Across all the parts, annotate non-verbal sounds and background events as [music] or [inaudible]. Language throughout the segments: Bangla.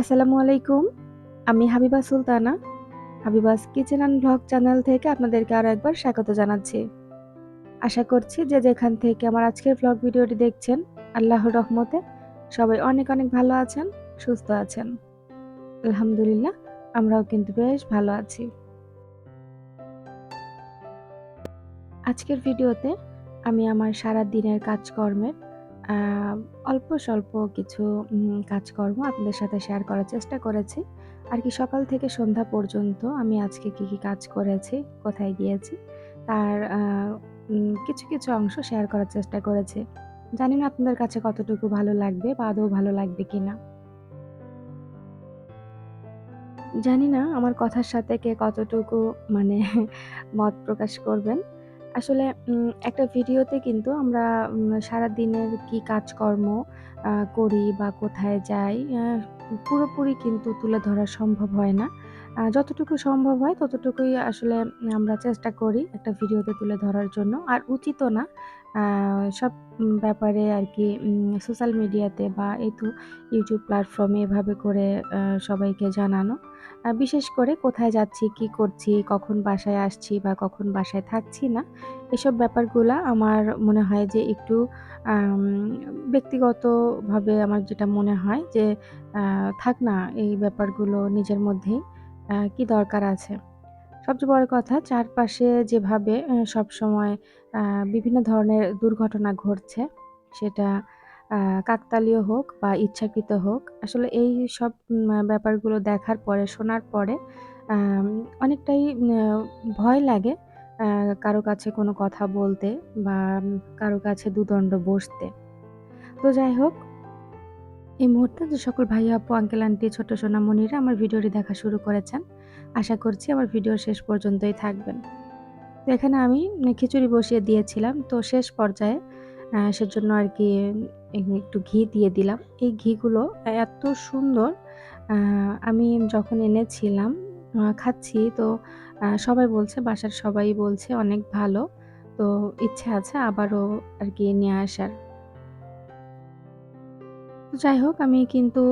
আসসালামু আলাইকুম। আমি Habiba Sultana. Habiba's kitchen and vlog channel থেকে আপনাদেরকে আরও একবার স্বাগত জানাচ্ছি। আশা করছি যে যেখান থেকে আমার আজকের ভ্লগ ভিডিওটি দেখছেন, আল্লাহর রহমতে সবাই অনেক, অনেক ভালো আছেন, সুস্থ আছেন। আলহামদুলিল্লাহ আমরাও কিন্তু বেশ ভালো আছি। আজকের ভিডিওতে আমি আমার সারাদিনের কাজকর্মের আ অল্প স্বল্প কিছু কাজকর্ম আপনাদের সাথে শেয়ার করার চেষ্টা করেছি। আর কি সকাল থেকে সন্ধ্যা পর্যন্ত আমি আজকে কি, কি কাজ করেছি, কোথায় গিয়েছি তার কিছু, কিছু অংশ শেয়ার করার চেষ্টা করেছি। জানি না আপনাদের কাছে কতটুকু ভালো লাগবে বা আদৌ ভালো লাগবে কি না জানি না আমার কথার সাথে কে কতটুকু মানে মত প্রকাশ করবেন। আসলে একটা ভিডিওতে কিন্তু আমরা সারা দিনের কি কাজকর্ম করি বা কোথায় যাই পুরোপুরি কিন্তু তুলে ধরা সম্ভব হয় না। যতটুকু সম্ভব হয় ততটুকুই আসলে আমরা চেষ্টা করি একটা ভিডিওতে তুলে ধরার জন্য। আর উচিতও না সব ব্যাপারে আর কি সোশ্যাল মিডিয়াতে বা এই তো ইউটিউব প্ল্যাটফর্মে এভাবে করে সবাইকে জানানো। আ বিশেষ করে কোথায় যাচ্ছি, কি করছি, কখন বাসায় আসছি বা কখন বাসায় থাকছি না, এসব ব্যাপারগুলো আমার মনে হয় যে একটু ব্যক্তিগতভাবে আমার যেটা মনে হয় যে থাক না এই ব্যাপারগুলো নিজের মধ্যেই কি দরকার আছে? সবচেয়ে বড় কথা চারপাশে যেভাবে অ্যা সবসময় আ বিভিন্ন ধরনের দুর্ঘটনা ঘটছে, সেটা কাকতালীয় হোক বা ইচ্ছাকৃত হোক, আসলে এই সব ব্যাপারগুলো দেখার পরে, শোনার পরে অনেকটাই ভয় লাগে কারও কাছে কোনো কথা বলতে বা কারও কাছে দুদণ্ড বসতে। তো যাই হোক এই মুহূর্তে যে সকল ভাইয়া, আপু, আঙ্কেল, আন্টি, ছোট সোনামণিরা আমার ভিডিওটি দেখা শুরু করেছেন, আশা করছি আমার ভিডিও শেষ পর্যন্তই থাকবেন। তো এখানে আমি খিচুড়ি বসিয়ে দিয়েছিলাম। তো শেষ পর্যায়ে সেজন্য আর কি একটু ঘি দিয়ে দিলাম। এই ঘিগুলো এত সুন্দর আমি যখন এনেছিলাম খাচ্ছি তো সবাই বলছে, বাসার সবাই বলছে অনেক ভালো। তো ইচ্ছে আছে আবারও আর কি নিয়ে আসার। যাই হোক আমি কিন্তু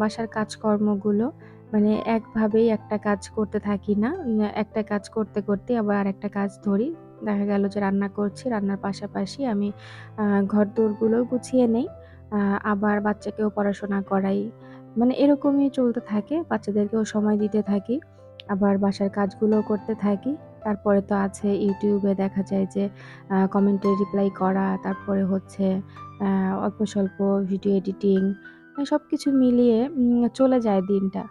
বাসার কাজকর্মগুলো মানে একভাবেই একটা কাজ করতে থাকি না। একটা কাজ করতে, করতে আবার আরেকটা কাজ ধরি। দেখা গেল যে রান্না করছি, রান্নার পাশাপাশি আমি আ ঘরদোরগুলোও গুছিয়ে নেই। আবার বাচ্চাকেও পড়াশোনা করাই। মানে এরকমই চলতে থাকে। বাচ্চাদেরকেও সময় দিতে থাকি। আবার বাসার কাজগুলোও করতে থাকি। তারপরে তো আছে ইউটিউবে দেখা যায় যে কমেন্টে রিপ্লাই করা, তারপরে হচ্ছে অল্প স্বল্প ভিডিও এডিটিং সব কিছু মিলিয়ে চলে যায় দিনটা।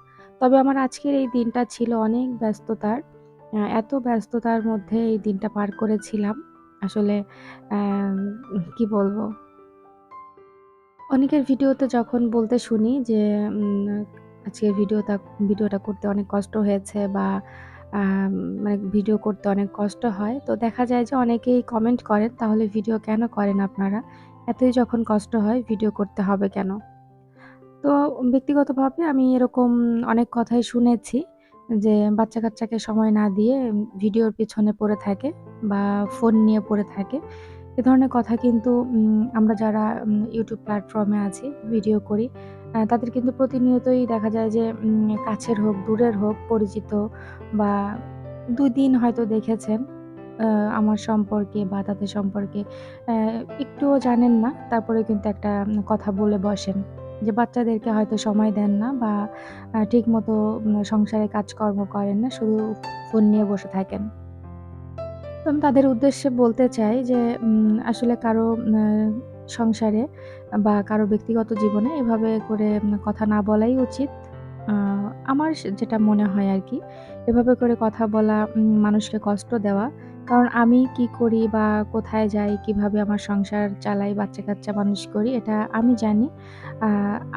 তবে আমার আজকের এই দিনটা ছিল অনেক ব্যস্ততার। এত ব্যস্ততার মধ্যে এই দিনটা পার করেছিলাম। আসলে কি বলব? অনেকের ভিডিওতে যখন বলতে শুনি যে আজকে ভিডিওটা ভিডিওটা করতে অনেক কষ্ট হয়েছে বা মানে ভিডিও করতে অনেক কষ্ট হয়। তো দেখা যায় যে অনেকেই কমেন্ট করেন, "তাহলে ভিডিও কেন করেন আপনারা? এতই যখন কষ্ট হয় ভিডিও করতে হবে কেন?" তো ব্যক্তিগতভাবে আমি এরকম অনেক কথাই শুনেছি যে বাচ্চা-কাচ্চাকে সময় না দিয়ে ভিডিওর পেছনে পড়ে থাকে বা ফোন নিয়ে পড়ে থাকে। এ ধরনের কথা কিন্তু আমরা যারা ইউটিউব প্ল্যাটফর্মে আছি, ভিডিও করি, তাদের কিন্তু প্রতিনিয়তই দেখা যায় যে কাছের হোক, দূরের হোক, পরিচিত বা ২ দিন হয়তো দেখেছেন আমার সম্পর্কে বা তাদের সম্পর্কে একটুও জানেন না, তারপরে কিন্তু একটা কথা বলে বসেন। যে বাচ্চাদেরকে হয়তো সময় দেন না বা ঠিকমতো সংসারে কাজকর্ম করেন না, শুধু ফোন নিয়ে বসে থাকেন। তো আমি তাদের উদ্দেশ্যে বলতে চাই যে আসলে কারও সংসারে বা কারও ব্যক্তিগত জীবনে এভাবে করে কথা না বলাই উচিত। আমার যেটা মনে হয় আর কি এভাবে করে কথা বলা মানুষকে কষ্ট দেওয়া। কারণ আমি কি করি বা কোথায় যাই, কীভাবে আমার সংসার চালাই, বাচ্চা-কাচ্চা মানুষ করি এটা আমি জানি।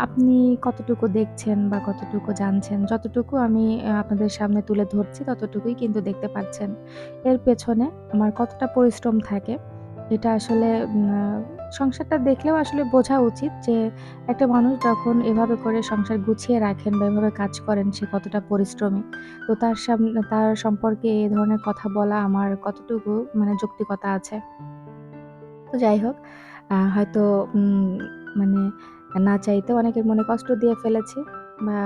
আপনি কতটুকু দেখছেন বা কতটুকু জানছেন, যতটুকু আমি আপনাদের সামনে তুলে ধরছি ততটুকুই কিন্তু দেখতে পাচ্ছেন। এর পেছনে আমার কতটা পরিশ্রম থাকে এটা আসলে সংসারটা দেখলেও আসলে বোঝা উচিত যে একটা মানুষ যখন এভাবে করে সংসার গুছিয়ে রাখেন বা এভাবে কাজ করেন, সে কতটা পরিশ্রমী। তো তার সামনে তার সম্পর্কে এ ধরনের কথা বলা আমার কতটুকু মানে যৌক্তিকতা আছে। তো যাই হোক হয়তো মানে না চাইতে অনেকের মনে কষ্ট দিয়ে ফেলেছি। বা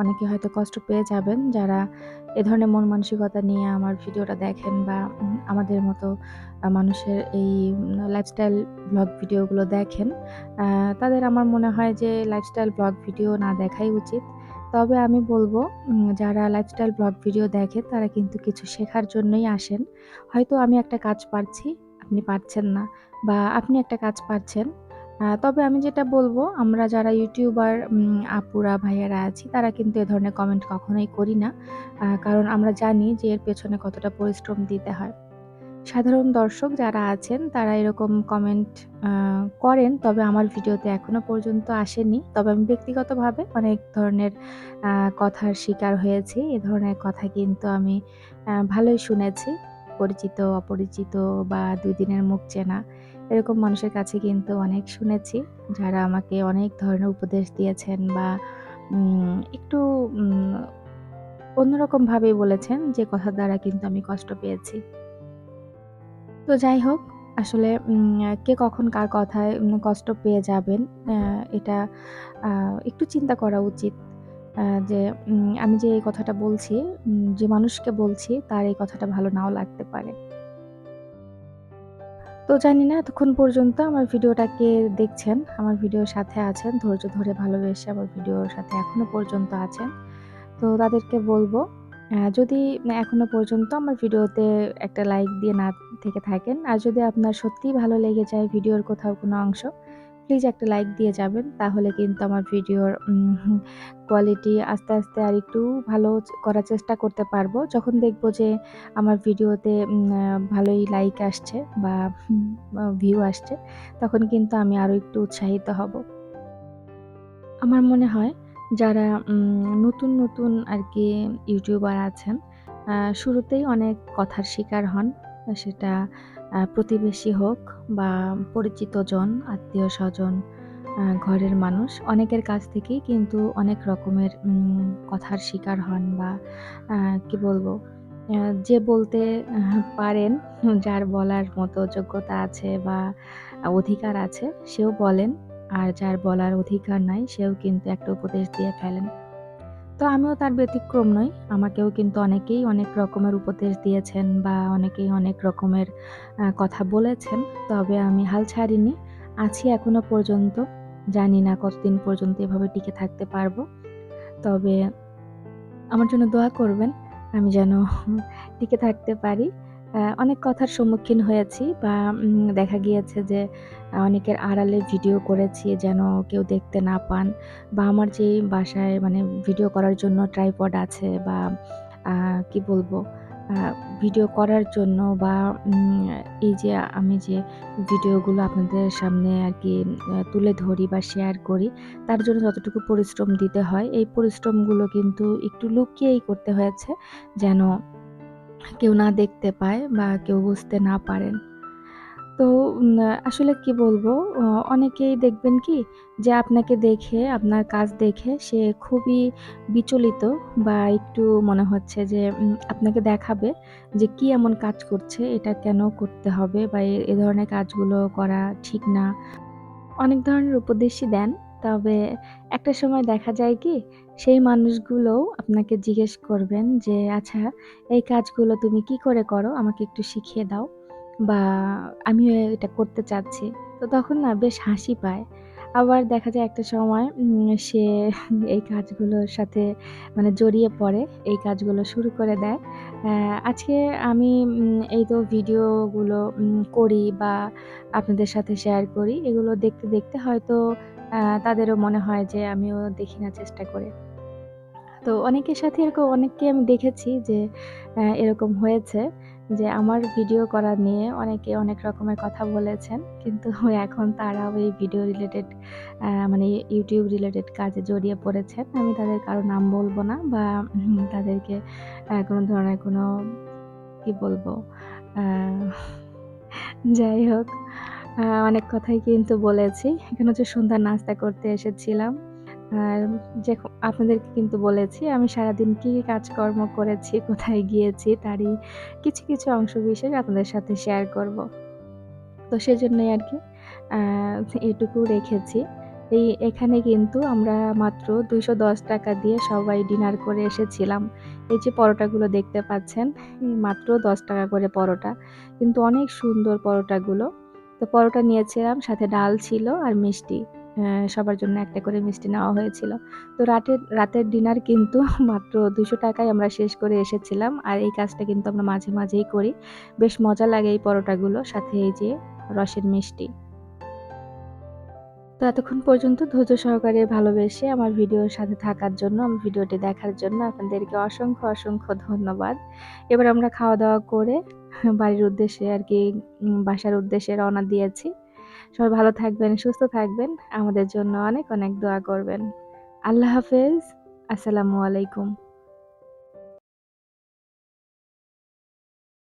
অনেকে হয়তো কষ্ট পেয়ে যাবেন যারা এ ধরনের মন মানসিকতা নিয়ে আমার ভিডিওটা দেখেন বা আমাদের মতো মানুষের এই লাইফস্টাইল ব্লগ ভিডিওগুলো দেখেন। তাদের আমার মনে হয় যে লাইফস্টাইল ব্লগ ভিডিও না দেখাই উচিত। তবে আমি বলব যারা লাইফস্টাইল ব্লগ ভিডিও দেখেন তারা কিন্তু কিছু শেখার জন্যই আসেন। হয়তো আমি একটা কাজ পারছি, আপনি পারছেন না বা আপনি একটা কাজ পারছেন। তবে আমি যেটা বলব আমরা যারা ইউটিউবার আপুরা, ভাইয়ারা আছি তারা কিন্তু এ ধরনের কমেন্ট কখনোই করি না। কারণ আমরা জানি যে এর পেছনে কতটা পরিশ্রম দিতে হয়। সাধারণ দর্শক যারা আছেন তারা এরকম কমেন্ট করেন তবে আমার ভিডিওতে এখনও পর্যন্ত আসেনি। তবে আমি ব্যক্তিগতভাবে অনেক ধরনের কথার শিকার হয়েছি। এ ধরনের কথা কিন্তু আমি ভালোই শুনেছি। পরিচিত, অপরিচিত বা দুই দিনের মুখ চেনা এরকম মানুষের কাছে কিন্তু অনেক শুনেছি। যারা আমাকে অনেক ধরনের উপদেশ দিয়েছেন বা একটু অন্যরকমভাবেই বলেছেন যে কথার দ্বারা কিন্তু আমি কষ্ট পেয়েছি। তো যাই হোক, আসলে কে কখন কার কথায় কষ্ট পেয়ে যাবেন এটা একটু চিন্তা করা উচিত। যে আমি যে এই কথাটা বলছি, যে মানুষকে বলছি তার এই কথাটা ভালো নাও লাগতে পারে। তো জানি না এতক্ষণ পর্যন্ত আমার ভিডিওটা কে দেখছেন, আমার ভিডিওর সাথে আছেন, ধৈর্য ধরে ভালোবেসে আমার ভিডিওর সাথে এখনও পর্যন্ত আছেন। তো তাদেরকে বলব যদি এখনও পর্যন্ত আমার ভিডিওতে একটা লাইক দিয়ে না থেকে থাকেন, আর যদি আপনার সত্যিই ভালো লেগে যায় ভিডিওর কোথাও কোনো অংশ, প্লিজ একটা লাইক দিয়ে যাবেন। তাহলে কিন্তু আমার ভিডিওর কোয়ালিটি আস্তে, আস্তে আর একটু ভালো করার চেষ্টা করতে পারব। যখন দেখব যে আমার ভিডিওতে ভালোই লাইক আসছে বা ভিউ আসছে, তখন কিন্তু আমি আরও একটু উৎসাহিত হব। আমার মনে হয় যারা নতুন নতুন, আর কি ইউটিউবার আছেন, শুরুতেই অনেক কথার শিকার হন। সেটা প্রতিবেশী হোক বা পরিচিতজন, আত্মীয় স্বজন ঘরের মানুষ অনেকের কাছ থেকেই কিন্তু অনেক রকমের কথার শিকার হন বা কি বলব? যে বলতে পারেন, যার বলার মতো যোগ্যতা আছে বা অধিকার আছে সেও বলেন। আর যার বলার অধিকার নাই সেও কিন্তু একটা উপদেশ দিয়ে ফেলেন। তো আমিও তার ব্যতিক্রম নই। আমাকেও কিন্তু অনেকেই অনেক রকমের উপদেশ দিয়েছেন বা অনেকেই অনেক রকমের কথা বলেছেন। তবে আমি হাল ছাড়িনি। আছি এখনও পর্যন্ত। জানি না কতদিন পর্যন্ত এভাবে টিকে থাকতে পারব। তবে আমার জন্য দোয়া করবেন। আমি যেন টিকে থাকতে পারি। অনেক কথার সম্মুখীন হয়েছি বা দেখা গিয়েছে যে অনেকের আড়ালে ভিডিও করেছি যেন কেউ দেখতে না পান বা আমার যেই বাসায় মানে ভিডিও করার জন্য ট্রাইপড আছে বা কি বলব? ভিডিও করার জন্য বা এই যে আমি যে ভিডিওগুলো আপনাদের সামনে আর কি তুলে ধরি বা শেয়ার করি, তার জন্য যতটুকু পরিশ্রম দিতে হয়, এই পরিশ্রমগুলো কিন্তু একটু লুকিয়েই করতে হয়েছে। যেন কেউ না দেখতে পায় বা কেউ বুঝতে না পারেন। তো আসলে কি বলব? অনেকেই দেখবেন কি যে আপনাকে দেখে, আপনার কাজ দেখে সে খুবই বিচলিত বা একটু মনে হচ্ছে যে আপনাকে দেখাবে যে কি এমন কাজ করছে, এটা কেন করতে হবে বা এ ধরনের কাজগুলো করা ঠিক না। অনেক ধরনের উপদেশই দেন। তবে একটা সময় দেখা যায় কি, সেই মানুষগুলোও আপনাকে জিজ্ঞেস করবেন যে, "আচ্ছা, এই কাজগুলো তুমি কি করে করো? আমাকে একটু শিখিয়ে দাও।" বা আমিও এটা করতে চাচ্ছি। তো তখন না বেশ হাসি পায়। আবার দেখা যায় একটা সময় সে এই কাজগুলোর সাথে মানে জড়িয়ে পড়ে, এই কাজগুলো শুরু করে দেয়। আজকে আমি এই তো ভিডিওগুলো করি বা আপনাদের সাথে শেয়ার করি। এগুলো দেখতে, দেখতে হয়তো তাদেরও মনে হয় যে আমিও দেখি না চেষ্টা করে। তো অনেকের সাথে এরকম অনেককে আমি দেখেছি যে এরকম হয়েছে যে আমার ভিডিও করা নিয়ে অনেকে অনেক রকমের কথা বলেছেন। কিন্তু [laughs] এখন তারাও এই ভিডিও রিলেটেড মানে ইউটিউব রিলেটেড কাজে জড়িয়ে পড়েছেন। আমি তাদের কারও নাম বলব না বা [laughs] তাদেরকে কোনো ধরনের কোনো কি বলব? [laughs] যাই হোক, অনেক কথাই কিন্তু বলেছি। এখানে হচ্ছে সন্ধ্যার নাস্তা করতে এসেছিলাম। আর যে আপনাদেরকে কিন্তু বলেছি আমি সারাদিন কি, কি কাজকর্ম করেছি, কোথায় গিয়েছি তারই কিছু, কিছু অংশ বিশেষ আপনাদের সাথে শেয়ার করব। তো সেজন্যই আর কি এটুকু রেখেছি। এই এখানে কিন্তু আমরা মাত্র ২১০ টাকা দিয়ে সবাই ডিনার করে এসেছিলাম। এই যে পরোটাগুলো দেখতে পাচ্ছেন, মাত্র ১০ টাকা করে পরোটা। কিন্তু অনেক সুন্দর পরোটাগুলো। তো পরোটা নিয়েছিলাম, সাথে ডাল ছিল আর মিষ্টি। সবার জন্য একটা করে মিষ্টি নেওয়া হয়েছিল। তো রাতের রাতের ডিনার কিন্তু [laughs] মাত্র দুশো টাকায় আমরা শেষ করে এসেছিলাম। আর এই কাজটা কিন্তু আমরা মাঝে, মাঝেই করি। বেশ মজা লাগে এই পরোটাগুলো, সাথে এই যে রসের মিষ্টি। তো এতক্ষণ পর্যন্ত ধৈর্য সহকারে ভালোবেসে আমার ভিডিওর সাথে থাকার জন্য, আমার ভিডিওটি দেখার জন্য আপনাদেরকে অসংখ্য, অসংখ্য ধন্যবাদ। এবার আমরা খাওয়া-দাওয়া করে বাড়ির উদ্দেশ্যে আর কি বাসার উদ্দেশ্যে রওনা দিয়েছি। সবাই ভালো থাকবেন, সুস্থ থাকবেন। আমাদের জন্য অনেক, অনেক দোয়া করবেন। আল্লাহ হাফেজ। আসসালামু আলাইকুম।